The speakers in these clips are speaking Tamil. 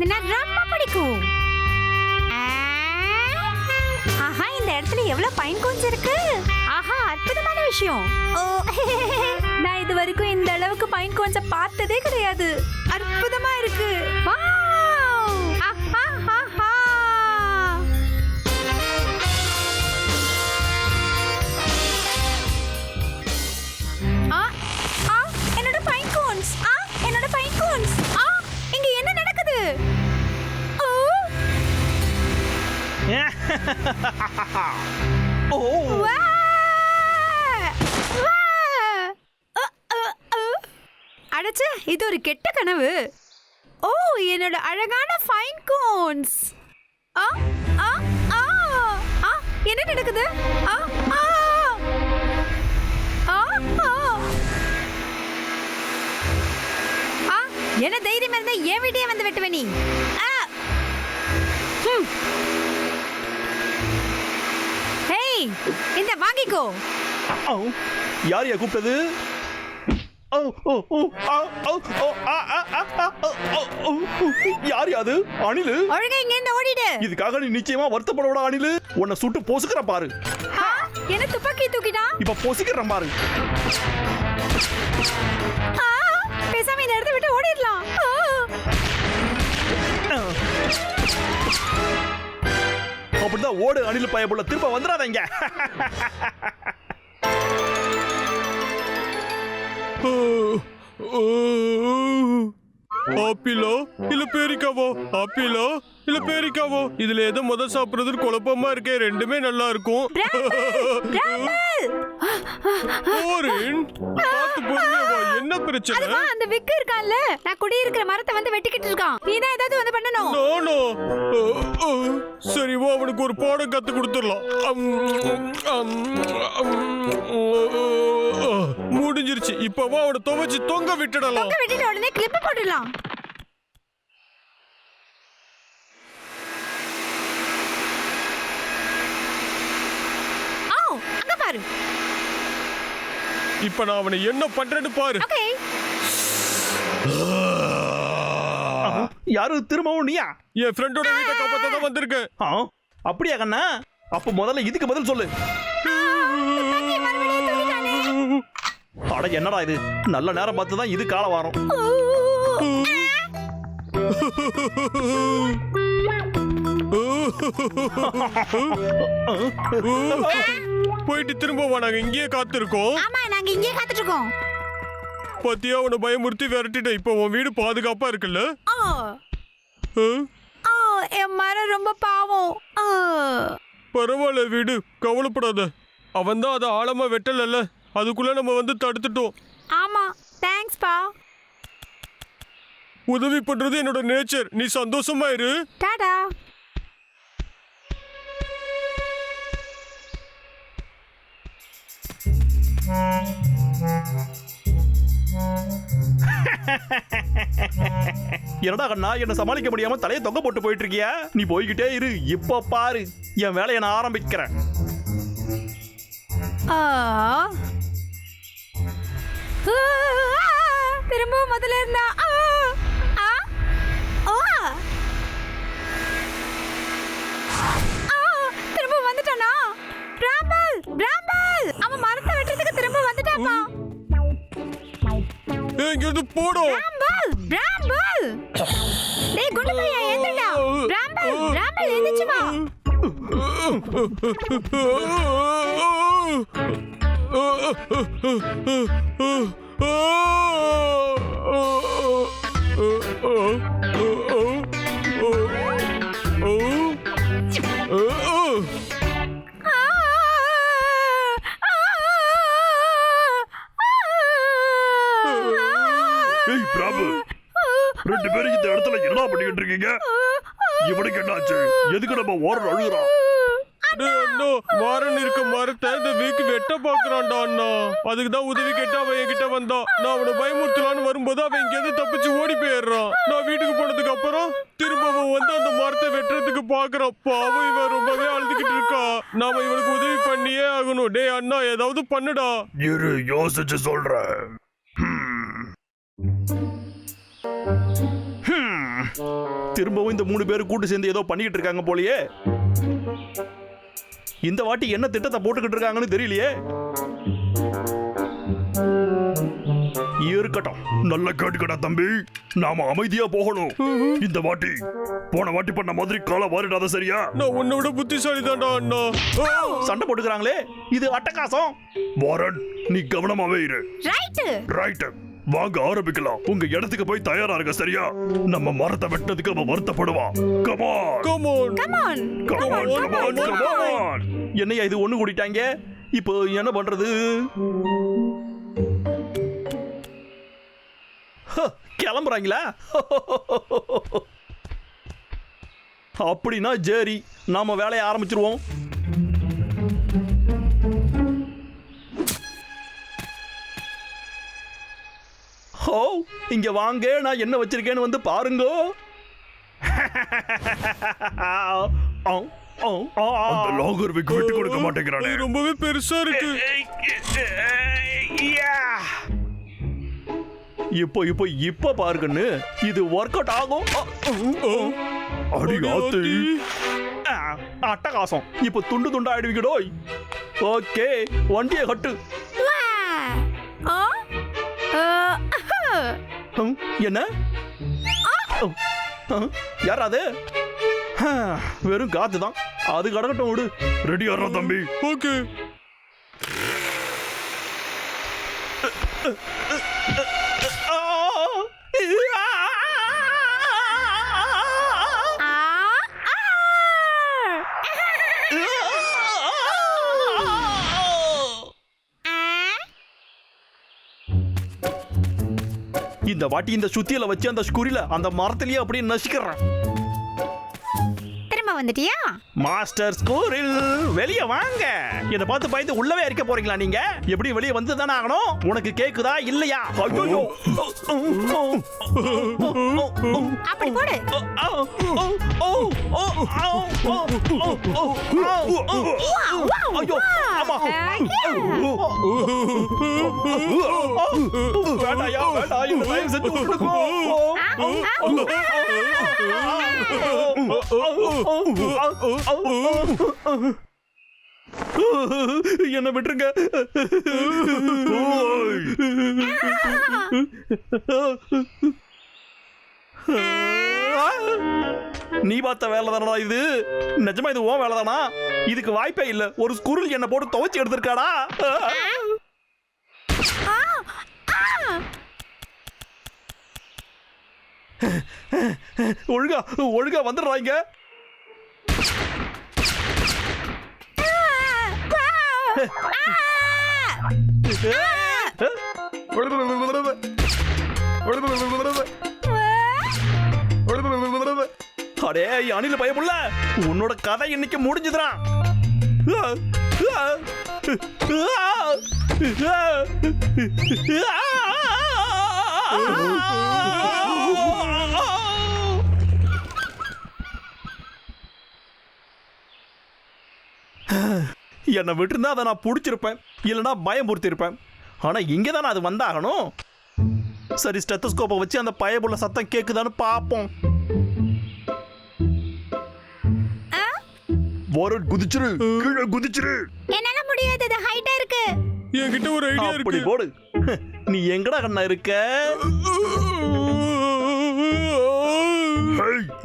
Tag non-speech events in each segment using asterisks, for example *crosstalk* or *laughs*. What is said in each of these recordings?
எனக்கு ரொம்ப பிடிக்கும். ஆஹா இந்த இடத்துல எவ்வளவு பைன் கோன்ஸ் இருக்கு? ஆஹா அற்புதமான விஷயம். ஓ *laughs* நான் இது வரைக்கும் இந்த அளவுக்கு பைன் கொஞ்சம் பார்த்ததே கிடையாது. அற்புதமா இருக்கு. வா ஓ வா! அ, அடச்சே இது ஒரு கெட்ட கனவு. ஓ என்னோட அழகான ஃபைன் கோன்ஸ் ஆ ஆ ஆ ஆ என்ன நடக்குது? ஆ ஆ ஆ ஆ. என்ன தைரியம் இருந்தா ஏன் வீட்டையே வந்து வெட்டுவே நீ? இந்த வாங்கிக்கோ. யார் யா கூப்பிட்டது? ஓ ஓ ஓ ஆ ஓ ஓ ஆ ஆ ஆ ஆ ஓ, ஓ, ஓ, ஓ. யார் யாது அணிலு? ஒழுங்கா இங்க இருந்து ஓடிடு. இதுக்காக நீ நிச்சயமா வருத்தப்படோட அணிலு. உன்னை சுட்டு பொசுக்கிற பாரு. என்ன துப்பாக்கி தூக்கிட்டான் இப்ப பொசுக்கிறேன் பாரு. பேசாம இந்த இடத்த விட்டு ஓடிடலாம். அப்படிதான் ஓடு அணில் பயப்புள்ள திரும்ப வந்துடாதீங்க ஆப்பிளோ? இல்ல பேரிக்காவோ? ஆப்பிளோ? இல்ல பேரிக்காவோ? இதுல எது முதல் சாப்பிடுறது குழப்பமா இருக்கே ரெண்டுமே நல்லா இருக்கும்! ஓரின் பொறுமையா என்ன பிரச்சனை? அந்த விக்கு இருக்கான்ல? நான் குடியிருக்கிற மரத்தை வந்து வெட்டிக்கிட்டு இருக்கான். நீ தான் ஏதாவது வந்து பண்ணணும். அஹ், அஹ். சரி வா அவனுக்கு ஒரு பாடம் கத்து கொடுத்துடலாம். முடிஞ்சிருச்சு. இப்ப வா அவனை துவைச்சு தொங்க விட்டுடலாம். தொங்க வெட்டிட்ட உடனே கிளிப் போட்டுடலாம் ஆ, அங்க பாரு. இப்ப நான் அவனை என்ன பண்றேன்னு பாரு. ஓகே. யாரு? திரும்பவும் நீயா? என் ஃப்ரெண்டோட வீட்டை காப்பாத்த தான் வந்திருக்கேன் ஆ, அப்படியா கண்ணா? அப்ப முதல்ல இதுக்கு பதில் சொல்லு. அட என்னடா இது? நல்ல நேரம் பார்த்து தான் இது கால வாரம். போயிட்டு திரும்ப வா நாங்க இங்கேயே காத்திருக்கோம். ஆமா நாங்க இங்கே காத்துட்டு இருக்கோம் பத்தியா அவனை பயமுறுத்தி விரட்டிட்டேன். இப்போ உன் வீடு பாதுகாப்பா இருக்குல்ல? ஆ? ஆ? என் மரம் ரொம்ப பாவம். ஆ. பரவாயில்ல வீடு. கவலைப்படாத. அவன் தான் அதை ஆழமா வெட்டலல்ல. அதுக்குள்ள நம்ம வந்து தடுத்துட்டோம். ஆமா தேங்க்ஸ் பா. உதவி பண்றது என்னோட நேச்சர் நீ சந்தோஷமா இரு. டாடா. *laughs* என்னடா கண்ணா என்ன சமாளிக்க முடியாம தலையை தொங்க போட்டு போயிட்டு இருக்கியா நீ போய்கிட்டே இரு இப்ப பாரு. என் வேலையை நான் ஆரம்பிக்கிறேன். திரும்பவும் முதல்ல இருந்தா இங்க இருந்து போடும் பிராம்பல் பிராம்பல் டேய் குண்டு பையா எந்திரடா. பிராம்பல் பிராம்பல் எந்திரிச்சு வா. ஆ அதுக்கு தான் உதவி கேட்டு அவன் என்கிட்ட வந்தான் நான் அவனை பயமுறுத்தலான்னு வரும்போது அவன் இங்கேருந்து தப்பிச்சு ஓடி போயிடுறான். நான் வீட்டுக்கு போனதுக்கு அப்புறம் திரும்ப அவன் வந்து அந்த மரத்தை வெட்டுறதுக்கு பாக்குறான். பாவம் இவன் ரொம்பவே அழுதுகிட்டு இருக்கான் நாம இவனுக்கு உதவி பண்ணியே ஆகணும். டேய் அண்ணா ஏதாவது பண்ணுடா. இரு யோசிச்சு சொல்றேன் திரும்பவும் இந்த மூணு பேரும் கூட்டு சேர்ந்து ஏதோ பண்ணிக்கிட்டு இருக்காங்க போலயே. இந்த வாட்டி என்ன திட்டத்தை போட்டுக்கிட்டு இருக்காங்கன்னு தெரியலையே. இருக்கட்டும். நல்ல கேட்டுக்கடா தம்பி. நாம அமைதியா போகணும். இந்த வாட்டி போன வாட்டி பண்ண மாதிரி காலை வாரிடாத சரியா? நான் உன்னை விட புத்திசாலி தான்டா அண்ணா! சண்டை போட்டுக்கிறாங்களே இது அட்டகாசம். வாரன் நீ கவனமாவே இரு. ரைட்டு. ரைட் வாங்க ஆரம்பிக்கலாம். உங்க இடத்துக்கு போய் தயாரா இருக்க சரியா? நம்ம மரத்தை வெட்டினதுக்கு அவன் வருத்தப்படுவான் come on on. Come on come on come on come on என்னையா இது ஒண்ணு கூட்டிட்டாங்க? இப்போ என்ன பண்றது? கிளம்புறாங்களா அப்படின்னா ஜேரி நாம வேலையை ஆரம்பிச்சிருவோம் ஹோ இங்க வாங்க நான் என்ன வச்சிருக்கேன்னு வந்து பாருங்க அந்த லாகர் விக்கு விட்டு கொடுக்க மாட்டேங்கிறானே அது ரொம்பவே பெருசா இருக்கு இப்போ இப்போ இப்போ பாருங்கன்னு. இது ஒர்க் அவுட் ஆகும். அடி ஆத்து. அட்டகாசம். இப்போ துண்டு துண்டா ஆயிடுவீங்கடோய் ஓகே வண்டியை கட்டு. என்ன? யார் அது? ஹா, வெறும் காத்து தான். அது கடக்கட்டும் விடு. ரெடி ஆடுறா தம்பி. ஓகே. இந்த வாட்டி இந்த சுத்தியில வச்சு அந்த ஸ்குரில அந்த மரத்திலேயே அப்படியே நசுக்கிறேன். வந்துட்டியா? மாஸ்டர் ஸ்கூரில் வெளிய வாங்க. என்ன பார்த்து பயந்து உள்ளவே இருக்க போறீங்களா நீங்க? எப்படி வெளிய வந்து தானே ஆகணும்? உனக்கு கேக்குதா இல்லையா? ஐயோ அப்படி போடு. ஐயோ. ஆமா வேண்டாயா வேண்டாம் என்ன தயவு செஞ்சு விட்டுடுங்கோ. என்ன விட்டுருங்க. நீ பார்த்த வேலை தானடா இது? நிஜமா இது உன் வேலை தானா இதுக்கு வாய்ப்பே இல்ல. ஒரு ஸ்குருல் என்ன போட்டு துவைச்சு எடுத்திருக்காடா. ஒழுங்கா ஒழுங்கா வந்துடுறாங்க அடே அணில பயமுள்ள உன்னோட கதை இன்னைக்கு முடிஞ்சுதுடா என்னை விட்டுருந்தா அதை நான் பிடிச்சிருப்பேன் இல்லைன்னா பயமுறுத்திருப்பேன் ஆனால் இங்கே தானே அது வந்தாகணும்? சரி ஸ்டெத்தஸ்கோப்பை வச்சு அந்த பயபுள்ள சத்தம் கேட்குதான்னு பார்ப்போம்? வாரட் குதிச்சிரு கீழே குதிச்சிரு. என்னால முடியாது இது ஹைட்டா இருக்கு. என்கிட்ட ஒரு ஐடியா அப்படி இருக்கு போடு. நீ எங்கடா கண்ணா இருக்க?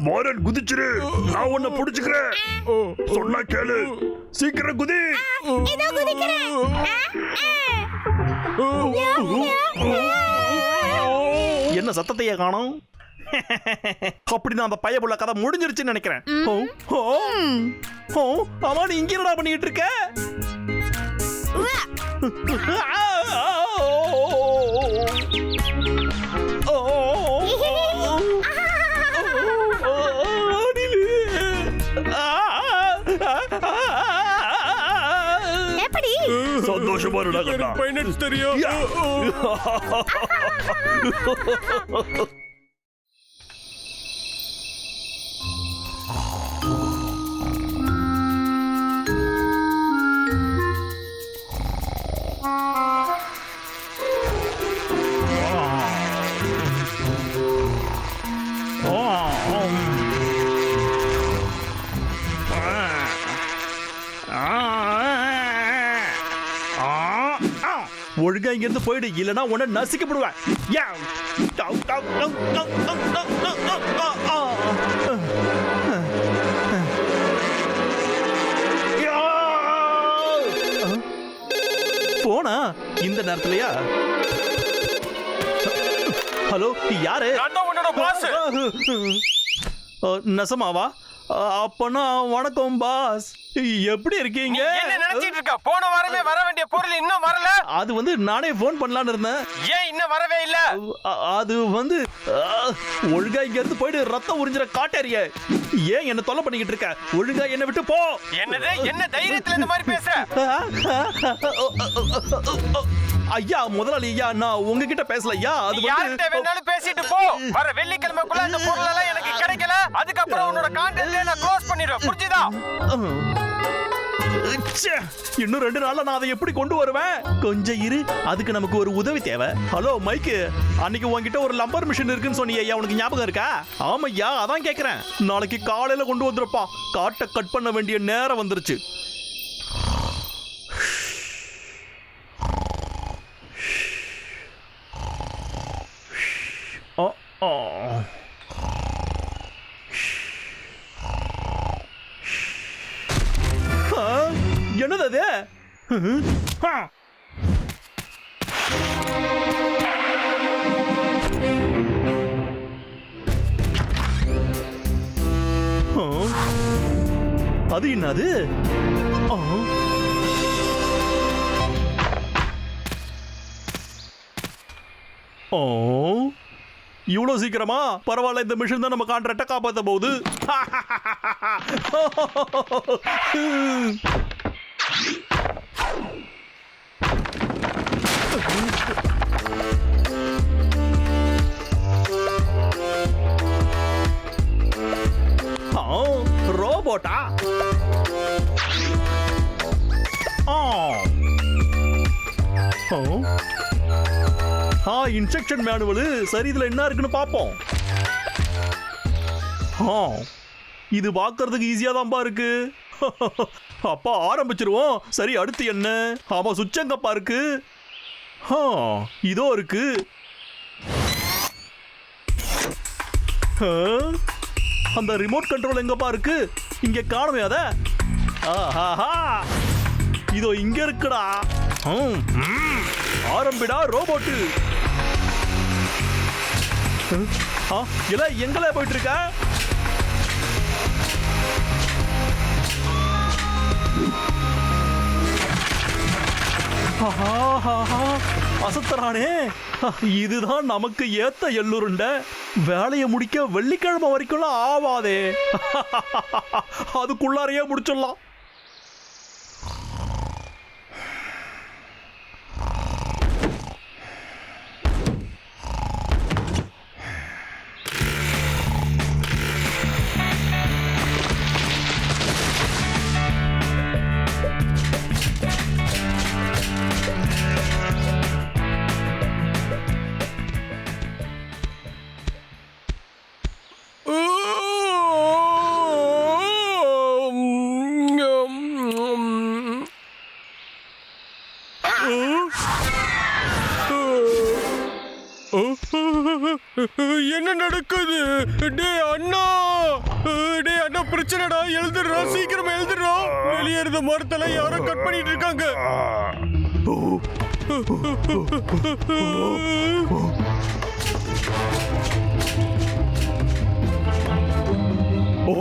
வாரட் குதிச்சிரு. நான் உன்னை பிடிச்சுக்கிறேன். சொன்னா கேளு. சீக்கிரம் குதி. இதோ குதிக்கிறேன். ஆ, ஆ. என்ன சத்தத்தையே காணோம்? அப்படிதான் அந்த பையபுள்ள கதை முடிஞ்சிருச்சுன்னு நினைக்கிறேன். ஓ, ஓ, ம். ஓ, ஆமா நீ இங்க என்னடா பண்ணிட்டு இருக்க? எப்படி? சந்தோஷமா இருடா கண்ணா. தெரியும். *laughs* ஒழுங்கா இங்க இருந்து போயிடு. இல்லனா உன்ன நசுக்கப்படுவேன் போனா? இந்த நேரத்துலயா? ஹலோ யாரு? நசமாவா? அப்பனா வணக்கம் பாஸ் எப்படி இருக்கீங்க என்ன நினைச்சிட்டு இருக்க போன வாரமே வர வேண்டிய பொருள் இன்னும் வரல அது வந்து நானே ஃபோன் பண்ணலான்னு இருந்தேன் ஏன் இன்னும் வரவே இல்ல அது வந்து ஒழுங்கா இங்க இருந்து போயிட்டு ரத்தம் உறிஞ்சிற காட்டேறிய ஏன் என்ன தொல்லை பண்ணிக்கிட்டு இருக்க ஒழுங்கா என்னை விட்டு போ என்னது என்ன தைரியத்துல இந்த மாதிரி பேசுற ஐயா முதலாளி ஐயா நான் உங்ககிட்ட பேசல ஐயா அது யார்கிட்ட வேணாலும் பேசிட்டு போ. வர வெள்ளிக்கிழமைக்குள்ள இந்த பொருள் எல்லாம் எனக்கு கிடைக்கல. அதுக்கப்புறம் உன்னோட கான்டாக்ட் நான் க்ளோஸ் பண்ணிடுவேன். புரிஞ்சுதா? இன்னும் ரெண்டு நாள்ல நான் அதை எப்படி கொண்டு வருவேன்? கொஞ்சம் இரு அதுக்கு நமக்கு ஒரு உதவி தேவை. ஹலோ மைக்கு அன்னைக்கு உன்கிட்ட ஒரு லம்பர் மிஷின் இருக்குன்னு சொன்னீங்க ஐயா உனக்கு ஞாபகம் இருக்கா? ஆமையா அதான் கேக்குறேன். நாளைக்கு காலையில கொண்டு வந்துருப்பா. காட்டை கட் பண்ண வேண்டிய நேரம் வந்துருச்சு. அது என்னது? ஓ இவ்வளோ சீக்கிரமா? பரவாயில்ல இந்த மிஷின் தான் நம்ம கான்ட்ராக்டை காப்பாற்ற போகுது. *laughs* ரோபோட்டா ஆ. ஆ இன்ஸ்ட்ரக்ஷன் மேனுவல் சரி இதில் என்ன இருக்குன்னு பார்ப்போம் ஆ இது பார்க்கறதுக்கு ஈஸியாக தான்ப்பா இருக்கு. *laughs* அப்பா ஆரம்பிச்சிருவோம். சரி அடுத்து என்ன? ஆமாம் சுவிட்ச் இருக்கு. ஆ இதோ இருக்கு. அந்த ரிமோட் கண்ட்ரோல் எங்கப்பா இருக்கு? இங்க காணுமே அத? இதோ இங்க இருக்குடா. ஆரம்பிடா ரோபோட்டு. இல்ல எங்கல போயிட்டு இருக்க ஆஹாஹாஹா, அசத்துறானே இதுதான் நமக்கு ஏத்த எள்ளுருண்ட. வேலையை முடிக்க வெள்ளிக்கிழமை வரைக்கும்லாம் ஆவாதே. அதுக்குள்ளாரையே முடிச்சிடலாம். நடக்குது? டே அண்ணா! டே அண்ணா பிரச்சனைடா. எழுதுறா சீக்கிரமா எழுதுறா வெளியே இருந்த மரத்தெல்லாம் யாரோ கட் பண்ணிட்டு இருக்காங்க.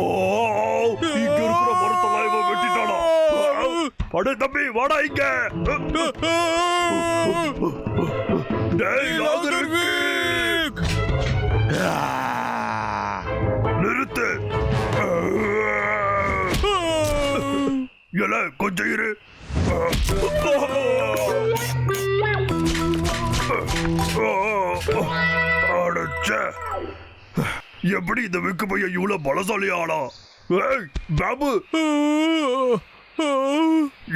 இங்க இருக்கிற மரத்தெல்லாம் இவன் வெட்டிட்டானா? அடே தம்பி வாடா இங்க. டேய்! நிறுத்து. எல கொஞ்சம் இரு. எப்படி இந்த விக்கு பையன் இவ்வளவு பலசாலி ஆனா ஏய் பாபு.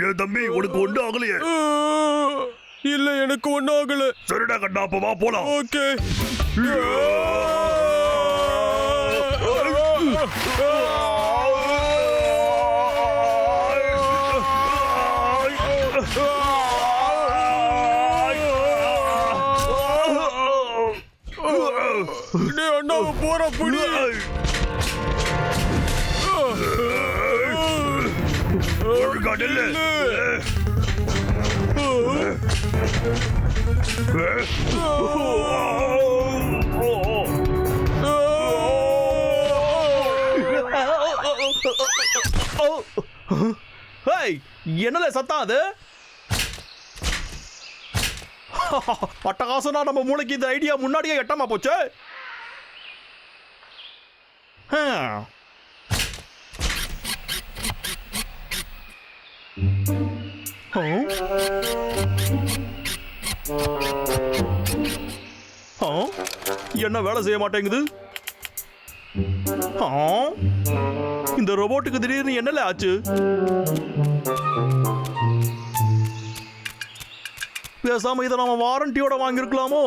என் தம்பி உனக்கு ஒண்ணு ஆகலையே. இல்ல எனக்கு ஒன்னும் ஆகல. சரிடா கண்ணா அப்ப வா போலாம். ஓகே. அண்ணா போற புடி. கடல்ல *laughs* என்னல சத்தம் அது? *laughs* அட்டகாசனா நம்ம மூளைக்கு இந்த ஐடியா முன்னாடியே எட்டமா போச்சு? ஹம். என்ன வேலை செய்ய மாட்டேங்குது? இந்த ரோபோட்டுக்கு திடீர்னு என்னல ஆச்சு? பேசாம இதை நாம வாரண்டியோட வாங்கியிருக்கலாமோ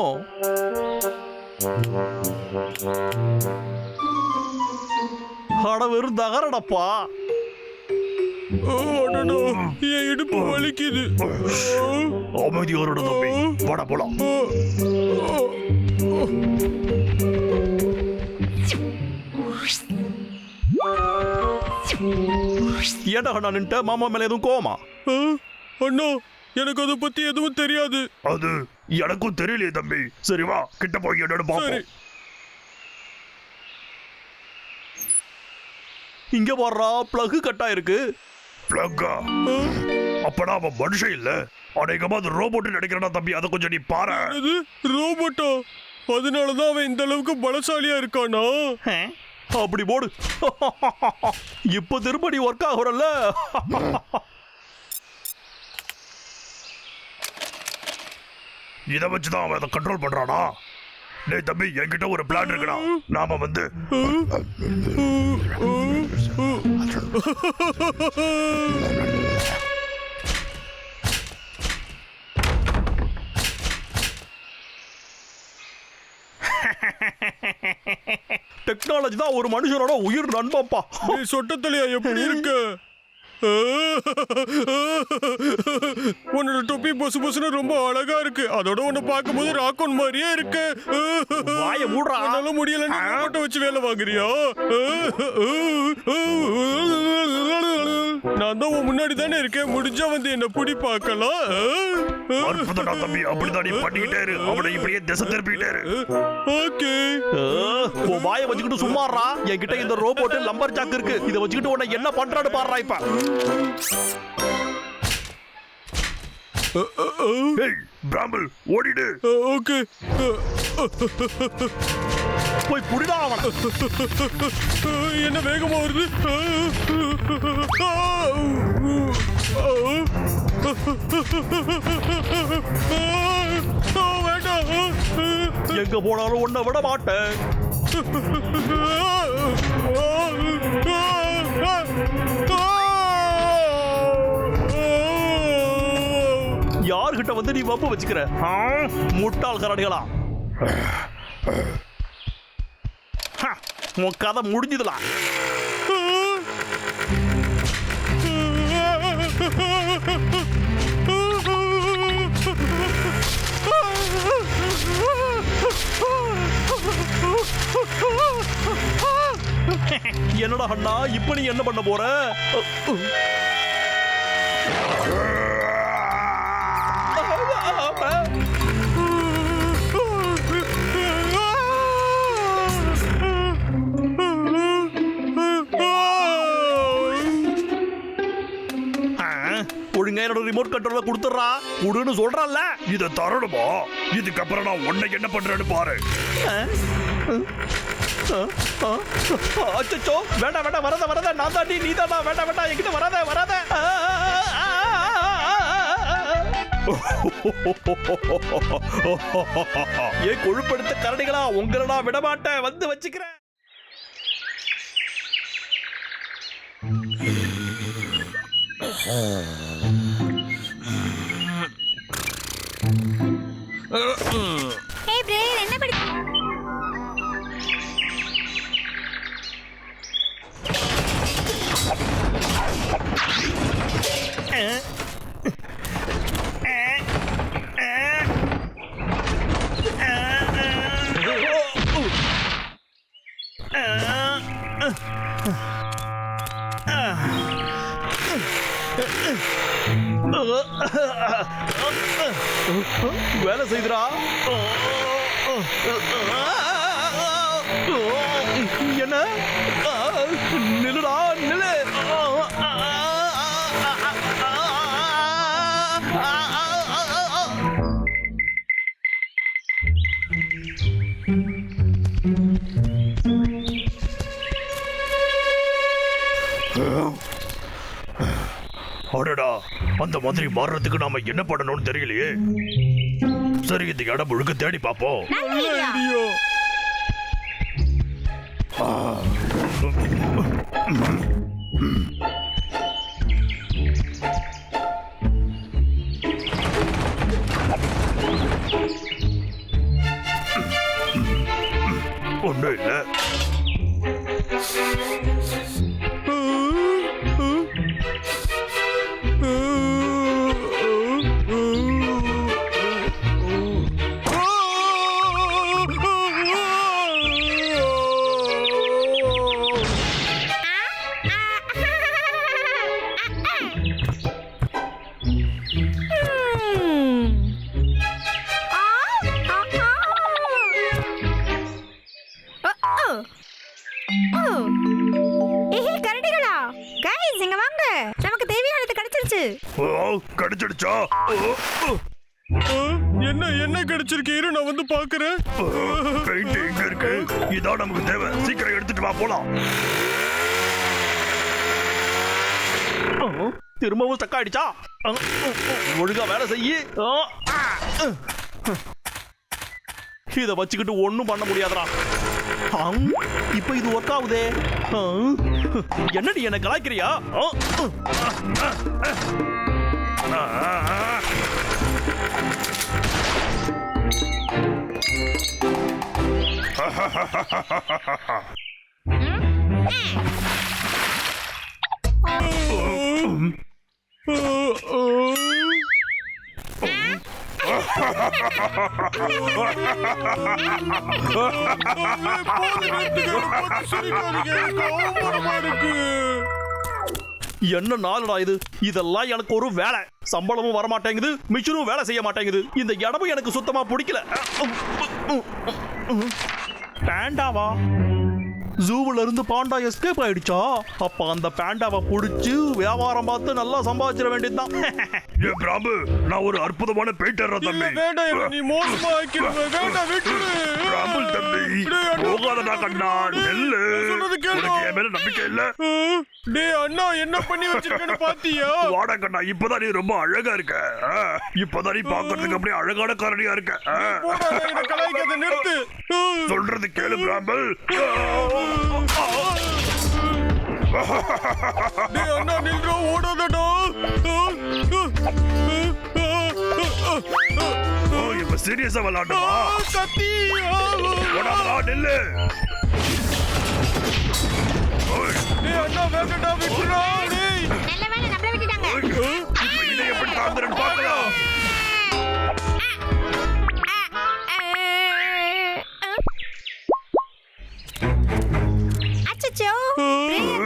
அட வெறும் தகரடப்பா. என் இடுப்பு வலிக்குது. அமைதியோட தம்பி வாடா போலாம். ஏன்டா கண்ணா நின்ட்ட? மாமா மேல எதுவும் கோவமா? ஆ, அண்ணா எனக்கு அதை பத்தி எதுவும் தெரியாது. அது எனக்கும் தெரியலையே தம்பி. சரி வா கிட்ட போய் பாப்போம் இங்க வர்றா பிளகு கட்டா இருக்கு பிளக்கா அப்படா அவன் மனுஷன் இல்ல. அநேகமா அது ரோபோட் நினைக்கிறா தம்பி. அதை கொஞ்சம் நீ பாரு. ரோபோட்டா அதனாலதான் அவன் இந்த அளவுக்கு பலசாலியா இருக்கானா? அப்படி போடு. *laughs* இப்ப திரும்ப நீ ஒர்க் ஆகுறல்ல. *laughs* இதை வச்சுதான் அவன் அதை கண்ட்ரோல் பண்றானா? டேய் தம்பி என்கிட்ட ஒரு பிளான் இருக்குடா. நாம வந்து *laughs* டெக்னாலஜி தான் ஒரு மனுஷனோட உயிர் நண்பப்பா நீ சொட்டத்தலையா எப்படி இருக்கு? உன்னோட தொப்பி பொசு பொசுன்னு ரொம்ப அழகா இருக்கு. அதோட உன்னை பார்க்கும்போது ராக்கோன் மாதிரியே இருக்கு. வாயை மூடுறா. உன்னால முடியல ரோபோட்டை வச்சு வேலை வாங்குறியா? நான் தான் உன் முன்னாடி தானே இருக்கேன். முடிஞ்சா வந்து என்ன புடி பார்க்கலாம். அற்புதம்டா தம்பி அப்படிதான் நீ பண்ணிக்கிட்டே இரு. அவனை இப்படியே திசை திருப்பிக்கிட்டே இரு. ஓகே. உன் வாயை வச்சுக்கிட்டு சும்மாறா என்கிட்ட இந்த ரோபோட் லம்பர் ஜாக் இருக்கு. இதை வச்சுக்கிட்டு உன்னை என்ன பண்றான்னு பாடுறா இப்ப. ஏய் பிராம்பிள் ஓடிடு ஓகே போய் புடிடா அவன என்ன வேகமா வருது எங்க போனாலும் உன்னை விட மாட்டேன் யார்கிட்ட வந்து நீ வம்பு வச்சுக்கிற? முட்டாள் கரடிகளா. ஹ, உன் கதை முடிஞ்சதுலாம் என்னடா அண்ணா இப்ப நீ என்ன பண்ண போற? ஒழுங்கா என்னோட ரிமோட் கண்ட்ரோல கொடுத்துட்றா. குடுன்னு சொல்றல்ல. இதை தரணுமா? இதுக்கப்புறம் நான் உன்னை என்ன பண்றேன்னு பாரு. அச்சோ வேண்டாம் வேண்டாம். வரத வரத. நான் தாண்டி நீ தாண்டா வேண்டாம் வேண்டாம். என்கிட்ட வராத வராத. ஆ, ஆ, ஆ, ஆ. *laughs* ஏன் கொழுப்படுத்த கரடிகளா உங்களை நான் விட மாட்டேன் வந்து வச்சுக்கிறேன். என்ன படி வேலை செய்துடா. என்ன? நிலுடா நிலு அந்த மாதிரி மாறுறதுக்கு நாம என்ன பண்ணணும்னு தெரியலையே. சரி இந்த இடம் முழுக்க தேடி பார்ப்போம். போலாம் திரும்பவும் ஸ்டக் ஆயிடுச்சா? ஒழுங்கா வேலை செய்ய இத வச்சுக்கிட்டு ஒண்ணும் பண்ண முடியாதுடா. ஆம், இப்ப இது ஒர்க் ஆகுதே. ஆ, என்னடி என்ன கலாய்க்கிறியா? ஹ ஆ, ஆ, ஆ. என்ன நாளடா இது? இதெல்லாம் எனக்கு ஒரு வேலை. சம்பளமும் வர மாட்டேங்குது மிஷினும் வேலை செய்ய மாட்டேங்குது. இந்த இடமும் எனக்கு சுத்தமா பிடிக்கல. பேண்டாவா ஜூவுல இருந்து பாண்டா எஸ்கேப் ஆயிடுச்சா? அப்ப அந்த பேண்டாவை புடிச்சு வியாபாரம் பார்த்து நல்லா சம்பாதிச்சிட வேண்டியதுதான். ஏ பிராபு நான் ஒரு அற்புதமான பெயிண்டர் இல்ல தம்பி வேண்டாம் நீ மோசமா ஆக்கிடுவ. வேண்டாம் விட்டுரு பிராபுல் தம்பி. போகாதடா கண்ணா நெல்லு. சொல்றது கேளு. என் மேல நம்பிக்கை இல்ல. டேய் அண்ணா என்ன பண்ணி வச்சிருக்கேன்னு பாத்தியா? வாடா கண்ணா இப்பதான் நீ ரொம்ப அழகா இருக்க. இப்பதான் நீ பாக்குறதுக்கு அப்படியே அழகான காரணியா இருக்க. சொல்றது கேளு பிராம்பல் டேய் அண்ணா நில்றா ஓடாதடா ஓ இப்ப சீரியஸா விளையாடுமா கத்தி. ஓடாதடா நெல்லு டேய் அண்ணா வேண்டாம்டா விட்டுறா டேய் நல்ல வேலை நம்மள விட்டுட்டாங்க. இப்ப இதை எப்படி தாங்குறேன்னு பார்க்கலாம் அச்சச்சோ.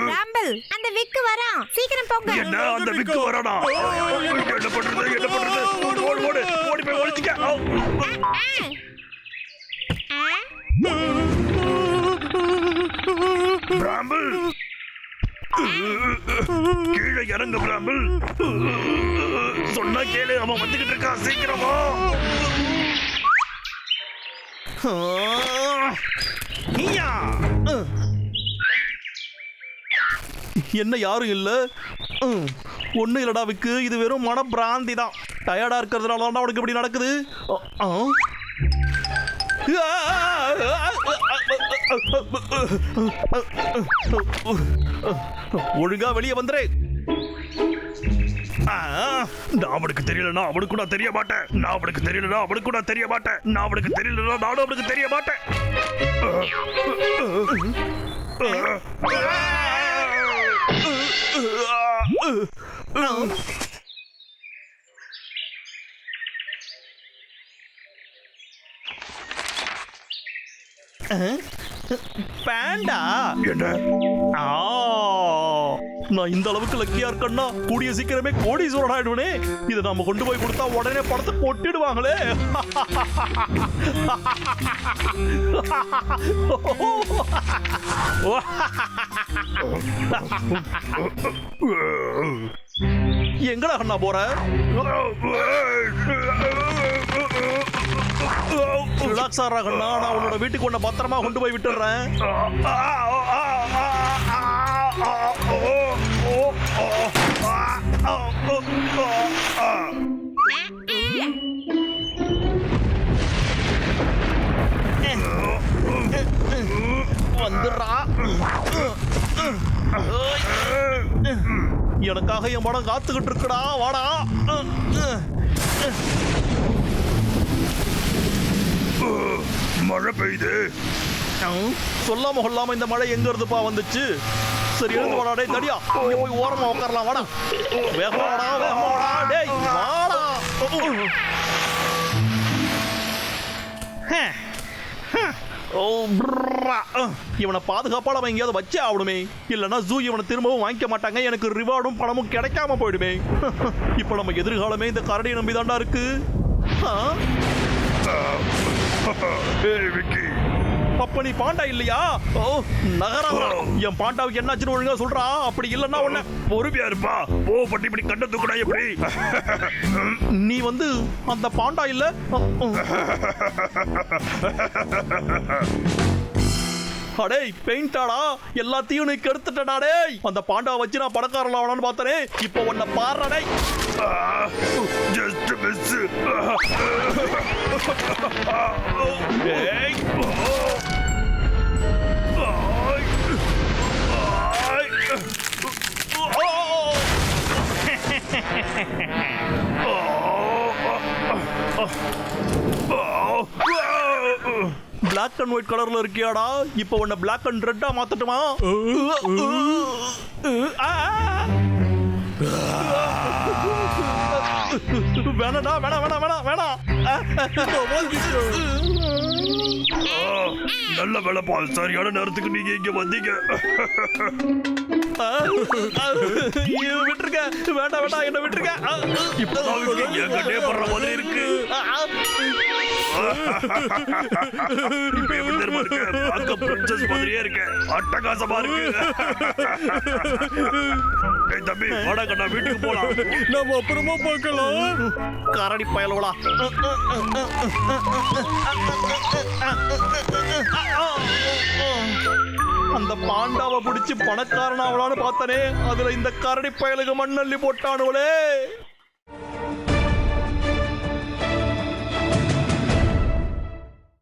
ராம்பல் அந்த விக்கு வரான் சீக்கிரம் போங்க. என்ன அந்த விக்கு வரானா? என்ன பண்றது என்ன பண்றது? ஓடு ஓடு ஓடு ஓடி. போய் ஒளிச்சுக்க. கீழே இறங்க பிராம்பிள் சொன்னா கேளு அவன் வந்துகிட்டு இருக்கான். சீக்கிரமா ஹீயா. என்ன யாரும் இல்ல? ஒன்றும் இல்லடா விக்கு. இது வெறும் மன பிராந்தி தான். டயர்டா இருக்கிறதுனால தான் அவனுக்கு இப்படி நடக்குது. ஒழுங்கா வெளியே வந்துரு. நான் அவனுக்கு தெரியலனா அவனுக்கு நான் தெரிய மாட்டேன். நான் அவனுக்கு தெரியலனா அவனுக்கு நான் தெரிய மாட்டேன். நான் அவனுக்கு தெரியலனா நானும் அவனுக்கு தெரிய மாட்டேன். ừ. Ừ. Ừ. பேண்டா என்ன ஆ, நான் இந்த அளவுக்கு லக்கியா இருக்கேன்னா கூடிய சீக்கிரமே கோடீஸ்வரன் ஆயிடுவனே இதை நாம கொண்டு போய் கொடுத்தா உடனே படத்தை கொட்டிடுவாங்களே எங்கடா அண்ணா போற ரிலாக்ஸ் ஆறா கண்ணா. நான் உன்னோட வீட்டுக்கு உன்னை பத்திரமா கொண்டு போய் விட்டுடுறேன். வந்துடுறா. எனக்காக என் படம் காத்துக்கிட்டு இருக்குடா. வாடா. மழை பெய்யுது. சொல்லாம கொள்ளாம இந்த மழை எங்க இருந்துப்பா வந்துச்சு? சரி எழுந்து வாடா டேய் தடியா. இங்க போய் ஓரமா உட்காரலாம் வாடா. வேகமா வாடா வேகமா வாடா. டேய் வாடா. இவனை பாதுகாப்பாட அவன் எங்கேயாவது வச்சே ஆகணுமே. இல்லைன்னா ஜூ இவனை திரும்பவும் வாங்கிக்க மாட்டாங்க. எனக்கு ரிவார்டும் பணமும் கிடைக்காம போயிடுமே. இப்போ நம்ம எதிர்காலமே இந்த கரடியை நம்பி தாண்டா இருக்கு. ஆ? ஏய் விக்கி அப்ப நீ பாண்டா இல்லையா? ஓ நகரா என் பாண்டாவுக்கு என்னாச்சுன்னு ஒழுங்கா சொல்றா. அப்படி இல்லைன்னா உன்ன பொறுமையா இருப்பா. ஓ பட்டி இப்படி கண்ட தூக்குடா எப்படி? நீ வந்து அந்த பாண்டா இல்ல? அடேய் பெயிண்டாடா எல்லாத்தையும் நீ கெடுத்துட்டடா டேய் அந்த பாண்டா வச்சு நான் பணக்காரன் ஆகணும்னு பார்த்தனே இப்போ உன்னை பாடுறா டேய் ஜஸ்ட் மிஸ் ஏய் பிளாக் அண்ட் ஒயிட் கலர்ல இருக்கியாடா? இப்போ உன்னை பிளாக் அண்ட் ரெட்டா மாத்தட்டுமா. வேணாடா வேணாம் வேணாம் வேணாம் வேணாம். நல்ல வேலைப்பா சரியான நேரத்துக்கு நீங்க இங்க வந்தீங்க. விட்டுருக்க வேண்டாம் வேண்டாம் என்ன விட்டுருக்க இப்பதான் விக்கி என் கட்டே படுற மாதிரி இருக்கு. இப்ப எப்படி தெரியுமா இருக்கு? பார்க்க பிரின்சஸ் மாதிரியே இருக்கு. அட்டகாசமா இருக்கு. ஏய் தம்பி வாடா கண்ணா வீட்டுக்கு போலாம். நம்ம அப்புறமா பார்க்கலாம். கரடி பயலுவலா அந்த பாண்டாவை பிடிச்சு பணக்காரனாவலான்னு பார்த்தனே அதுல இந்த கரடி பயலுக்கு மண்ணள்ளி போட்டானுவலே